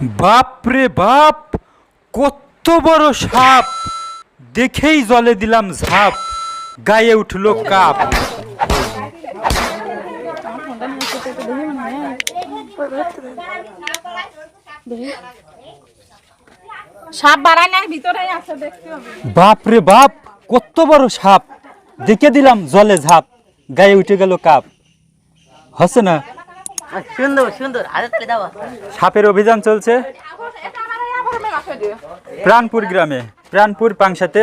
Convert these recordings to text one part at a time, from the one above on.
বাপ রে বাপ কত বড় সাপ। দেখেই জলে দিলাম ঝাপ গায়ে উঠল কাপ। সাপ ভিতরে আছে দেখতে হবে। বাপ রে বাপ কত বড় সাপ। দেখে দিলাম জলে ঝাপ গায়ে উঠে গেল কাপ। হচ্ছে না? সুন্দর সুন্দর। আরে তুলে দাও। সাপের অভিযান চলছে। প্রাণপুর গ্রামে প্রাণপুর পাংশাতে।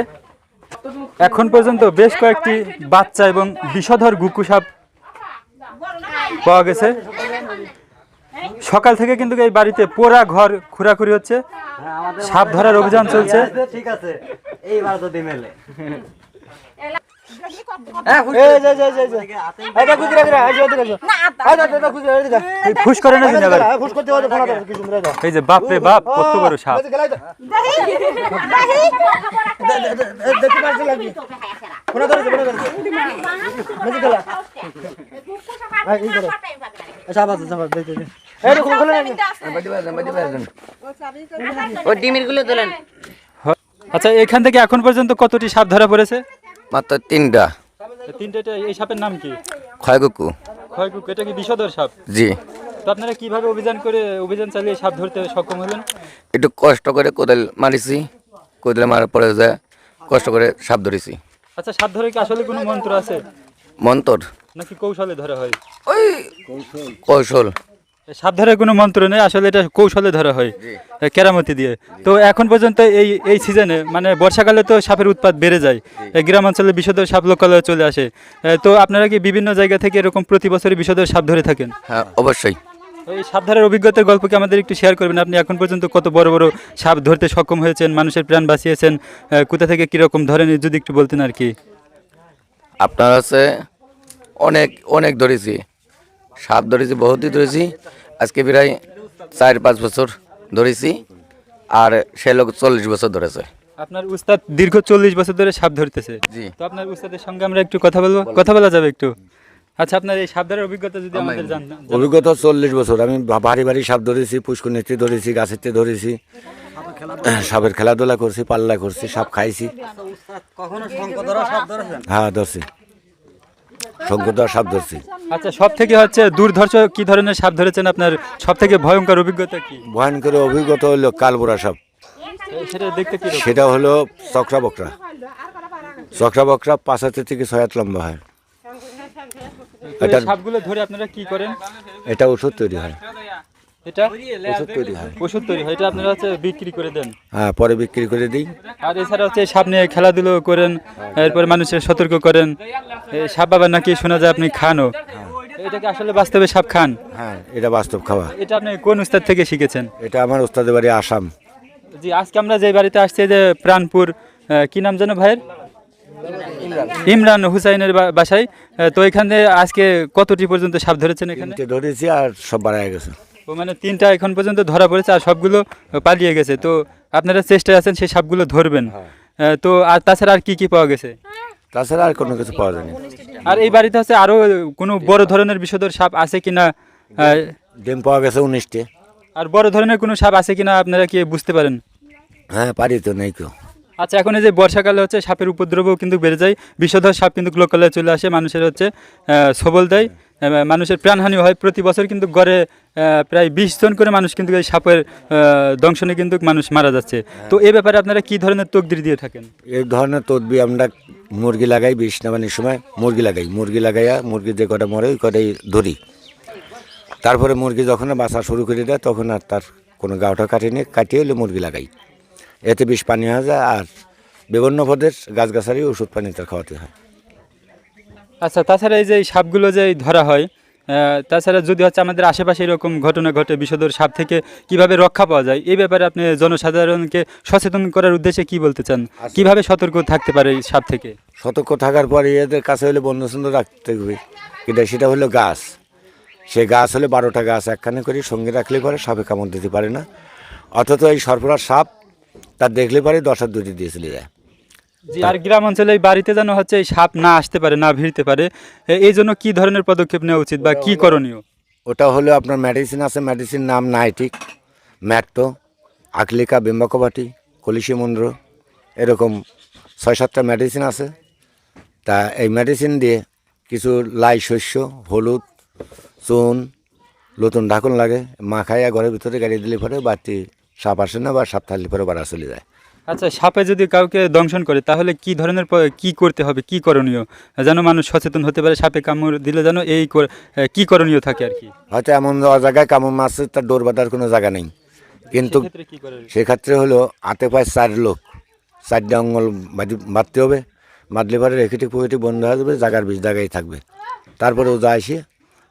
এখন পর্যন্ত বেশ কয়েকটি বাচ্চা এবং বিষধর গুকু সাপ পাওয়া গেছে। সকাল থেকে কিন্তু এই বাড়িতে পোড়া ঘর খুরাখুরি হচ্ছে। সাপ ধরার অভিযান চলছে। ঠিক আছে এইবার তো দিমেলে এই ফুস করে না এই যে বাপ রে বাপ কত বড় সাপ ও ডিমিরগুলো তোলেন আচ্ছা এখান থেকে এখন পর্যন্ত কতটি সাপ ধরা পড়েছে মাত্র তিনটা। তিনটে এই সাপের নাম কি? ক্ষয়কুকু। খয়কুক এটা কি বিষধর সাপ? জি। তো আপনারা কীভাবে অভিযান করে অভিযান চালিয়ে সাপ ধরতে সক্ষম হলেন? একটু কষ্ট করে কোদাল মারিছি কোদাল মারার পরে যা কষ্ট করে সাপ ধরেছি। আচ্ছা সাপ ধরে কি আসলে কোনো মন্ত্র আছে? মন্তর? নাকি কৌশলে ধরা হয়? ওই কৌশল। সাপ ধরার কোনো মন্ত্র নেই আসলে এটা কৌশলে ধরা হয় কেরামতি দিয়ে। তো এখন পর্যন্ত এই এই সিজনে মানে বর্ষাকালে তো সাপের উৎপাত বেড়ে যায় এই গ্রাম অঞ্চলে বিষধর সাপ লোকালয়ে চলে আসে তো আপনারা কি বিভিন্ন জায়গা থেকে এরকম প্রতি বছরই বিষধর সাপ ধরে থাকেন? হ্যাঁ অবশ্যই। এই সাপ ধরার অভিজ্ঞতার গল্পকে আমাদের একটু শেয়ার করবেন আপনি এখন পর্যন্ত কত বড় বড় সাপ ধরতে সক্ষম হয়েছেন মানুষের প্রাণ বাঁচিয়েছেন কোথা থেকে কীরকম ধরেন যদি একটু বলতেন আর কি। আপনার হচ্ছে অনেক অনেক ধরেছি। সাপ ধরেছি বহুতই ধরেছি। আজকে প্রায় চার পাঁচ বছর ধরেছি আর সে লোক চল্লিশ বছর ধরেছে। আপনার উস্তাদ দীর্ঘ চল্লিশ বছর ধরে সাপ ধরতেছে। জি। তো আপনার উস্তাদের সঙ্গে আমরা একটু কথা বলব। কথা বলা যাবে একটু? আচ্ছা আপনার এই সাপ ধরার অভিজ্ঞতা যদি আমাদের জান জান- অভিজ্ঞতা চল্লিশ বছর। আমি ভারী ভারী সাপ ধরেছি পুষ্করনীতি ধরেছি গাছেতে ধরেছি। সাপের খেলাধুলা করছি পাল্লা করছি সাপ খাইছি। কখনো শঙ্খ ধরা সব ধরেছেন? হ্যাঁ ধরছি। শঙ্কর সাপ ধরছি। আচ্ছা সব থেকে হচ্ছে দুর্ধর্ষ কি ধরনের সাপ ধরেছেন আপনার? সব থেকে ভয়ঙ্কর অভিজ্ঞতা কি? ভয়ঙ্কর অভিজ্ঞতা হলো কালবোরা সাপ। সেটা দেখতে কি সেটা হলো চক্রা বকরা। চক্রা বকরা পাঁচ হাতের থেকে ছয় হাত লম্বা হয়। এটা সাপগুলো ধরে আপনারা কি করেন? এটা ওষুধ তৈরি হয়। এটা? ওষুধ তৈরি হয়। ওষুধ তৈরি হয় এটা আপনারা হচ্ছে বিক্রি করে দেন। হ্যাঁ পরে বিক্রি করে দিই। আর এছাড়া হচ্ছে সাপ নিয়ে খেলাধুলো করেন এরপরে মানুষের সতর্ক করেন। সাপ বাবা নাকি শোনা যায় আপনি খানও? এটাকে আসলে বাস্তবে সাপ খান? হ্যাঁ এটা বাস্তব খাওয়া এটা আপনি কোন উস্তাদ থেকে শিখেছেন? এটা আমার বাড়ি আসাম। জি আজকে আমরা যে বাড়িতে আসছি যে প্রাণপুর কি নাম যেন ভাইয়ের? ইমরান। হুসাইনের বা- বাসায়। তো এখানে আজকে কতটি পর্যন্ত সাপ ধরেছেন এখানে? ধরেছি আর সব বাড়ায় গেছে। ও মানে তিনটা এখন পর্যন্ত ধরা পড়েছে আর সবগুলো পালিয়ে গেছে। তো আপনারা চেষ্টায় আছেন সেই সাপগুলো ধরবেন। তো আর তাছাড়া আর কি কি পাওয়া গেছে? তাছাড়া আর কোনো কিছু পাওয়া যায়নি। আর এই বাড়িতে হচ্ছে আরও কোনো বড় ধরনের বিষধর সাপ আছে কিনা? ডিম পাওয়া গেছে উনিশটি। আর বড় ধরনের কোনো সাপ আছে কিনা আপনারা কি বুঝতে পারেন? হ্যাঁ পারি তো নেই কেউ আচ্ছা এখন এই যে বর্ষাকালে হচ্ছে সাপের উপদ্রবও কিন্তু বেড়ে যায়। বিষধর সাপ কিন্তু লোকালয়ে চলে আসে মানুষের হচ্ছে সবল দেয়। মানুষের প্রাণহানি হয় প্রতি বছর কিন্তু গড়ে প্রায় বিশ জন করে মানুষ কিন্তু এই সাপের দংশনে কিন্তু মানুষ মারা যাচ্ছে। তো এই ব্যাপারে আপনারা কি ধরনের তকদির দিয়ে থাকেন? এই ধরনের তদবি আমরা মুরগি লাগাই বিষ নামানির সময় মুরগি লাগাই। মুরগি লাগাইয়া মুরগি যে কটা মরে ওই কটাই ধরি। তারপরে মুরগি যখন বাসা শুরু করে দেয় তখন আর তার কোনো গাওটা কাটিয়ে নিয়ে কাটিয়ে হলে মুরগি লাগাই। এতে বিষ পানি হয়ে যায় আর বিভিন্ন পদের গাছগাছালি ওষুধ পানি তার খাওয়াতে হয়। আচ্ছা তাছাড়া এই যে সাপগুলো যে ধরা হয় তাছাড়া যদি হচ্ছে আমাদের আশেপাশে এরকম ঘটনা ঘটে বিষধর সাপ থেকে কীভাবে রক্ষা পাওয়া যায় এই ব্যাপারে আপনি জনসাধারণকে সচেতন করার উদ্দেশ্যে কি বলতে চান? কীভাবে সতর্ক থাকতে পারে এই সাপ থেকে? সতর্ক থাকার পরে এদের কাছে হলে বন্ধু সুন্দর রাখতে হবে। কিন্তু সেটা হলো গাছ। সে গাছ হলে বারোটা গাছ একখানে করে সঙ্গে রাখলে পরে সাপে কামড় দিতে পারে না। অথচ এই সরফরার সাপ তার দেখলে পরে দশার দুটি দিয়ে চলে যায়। জি আর গ্রাম অঞ্চলে এই বাড়িতে যেন হচ্ছে এই সাপ না আসতে পারে না ভিড়তে পারে এই জন্য কি ধরনের পদক্ষেপ নেওয়া উচিত বা কি করণীয়? ওটা হলো আপনার মেডিসিন আছে মেডিসিন নাম নাই ঠিক। ম্যাট্টো আকলিকা বিম্বাকবাটি কলিশি মন্দ্র এরকম ছয় সাতটা মেডিসিন আছে। তা এই মেডিসিন দিয়ে কিছু লাই শস্য হলুদ চুন নতুন ঢাকন লাগে মাখাইয়া ঘরের ভিতরে গাড়ি দিলে পরে বাড়তি সাপ আসে না বা সাপ থাকলে পরে বাড়া চলে যায়। আচ্ছা সাপে যদি কাউকে দংশন করে তাহলে কি ধরনের কি করতে হবে? কি করণীয়? যেন মানুষ সচেতন হতে পারে সাপে কামড় দিলে যেন এই কি করণীয় থাকে আর কি? হয়তো এমন জায়গায় কামড় মারছে তার ডোর বাঁধার কোনো জায়গা নেই। কিন্তু সেক্ষেত্রে হলো হাতে পায়ে চার লোক চারটে অঙ্গল বাঁধি বাঁধতে হবে। বাঁধলে পরে রেখেটি পুকুরটি বন্ধ হয়ে যাবে জায়গার বিষ জায়গায় থাকবে। তারপরে ও যা এসে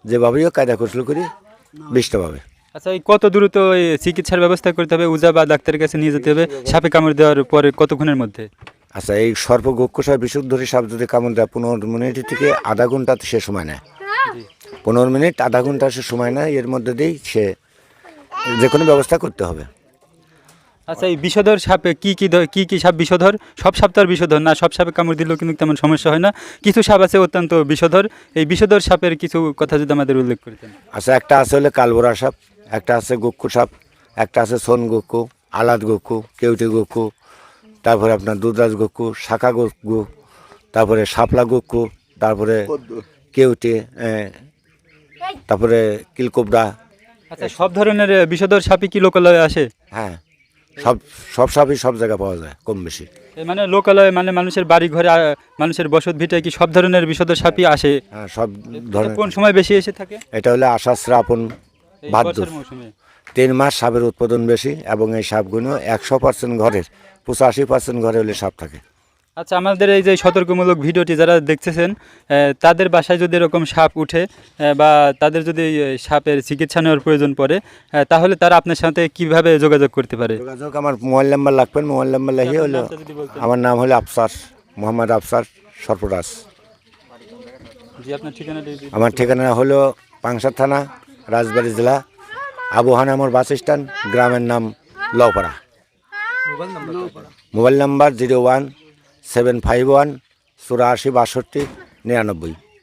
যেভাবেই হোক কায়দা কৌশল করে বিষটা পাবে। আচ্ছা এই কত দ্রুত এই চিকিৎসার ব্যবস্থা করতে হবে? উজা বা ডাক্তারের কাছে নিয়ে যেতে হবে। সাপে কামড় দেওয়ার পরে কতক্ষণের মধ্যে? আচ্ছা এই সর্প গক্ষসার বিশুদ্ধরি সাপ যদি কামড় দেয় পনেরো মিনিট থেকে আধা ঘণ্টা সে সময় নেয়। পনেরো মিনিট আধা ঘণ্টা সে সময় নেয় এর মধ্যে দিয়েই সে যে কোনো ব্যবস্থা করতে হবে। আচ্ছা এই বিষধর সাপে কি কি কি কি সাপ বিষধর? সব সাপ তো আর বিষধর না সব সাপে কামড় দিলেও কিন্তু তেমন সমস্যা হয় না। কিছু সাপ আছে অত্যন্ত বিষধর। এই বিষধর সাপের কিছু কথা যদি আমাদের উল্লেখ করতেন। আচ্ছা একটা আছে হলে কালবোরা সাপ। একটা আছে গক্কু সাপ একটা আছে সোন গক্কু আলাদ গক্কু কেউটি গক্কু তারপরে আপনার দুধরাজ গক্কু শাখা গক্কু তারপরে শাপলা গক্কু তারপরে কেউটি তারপরে কিলকোবরা। আচ্ছা সব ধরনের বিষধর সাপই কি লোকালয়ে আসে? হ্যাঁ সব সব সাপই সব জায়গায় পাওয়া যায় কম বেশি। মানে লোকালয়ে মানে মানুষের বাড়ি ঘরে মানুষের বসত ভিটায় কি সব ধরনের বিষধর সাপই আসে? হ্যাঁ সব ধরনের। কোন সময় বেশি এসে থাকে? এটা হলে আষাঢ় শ্রাবণ এই ভাদ্র তিন মাস সাপের উৎপাদন বেশি এবং এই সাপগুলো একশো পার্সেন্ট ঘরের পঁচাশি পার্সেন্ট ঘরে হলে সাপ থাকে। আচ্ছা আমাদের এই যে সতর্কমূলক ভিডিওটি যারা দেখতেছেন তাদের বাসায় যদি এরকম সাপ উঠে বা তাদের যদি সাপের চিকিৎসা নেওয়ার প্রয়োজন পড়ে তাহলে তারা আপনার সাথে কীভাবে যোগাযোগ করতে পারে? যোগাযোগ আমার মোবাইল নাম্বার লাগবেন মোবাইল নাম্বার লাগিয়ে হলো। আমার নাম হলো আফসার মোহাম্মদ আফসার সরফরাজ জি আপনার ঠিকানাটা যদি- আমার ঠিকানা হলো পাংসার থানা রাজবাড়ী জেলা আবহান আমার বাস স্ট্যান্ড, গ্রামের নাম লপাড়া mobile number zero one seven five one চুরাশি বাষট্টি নিরানব্বই।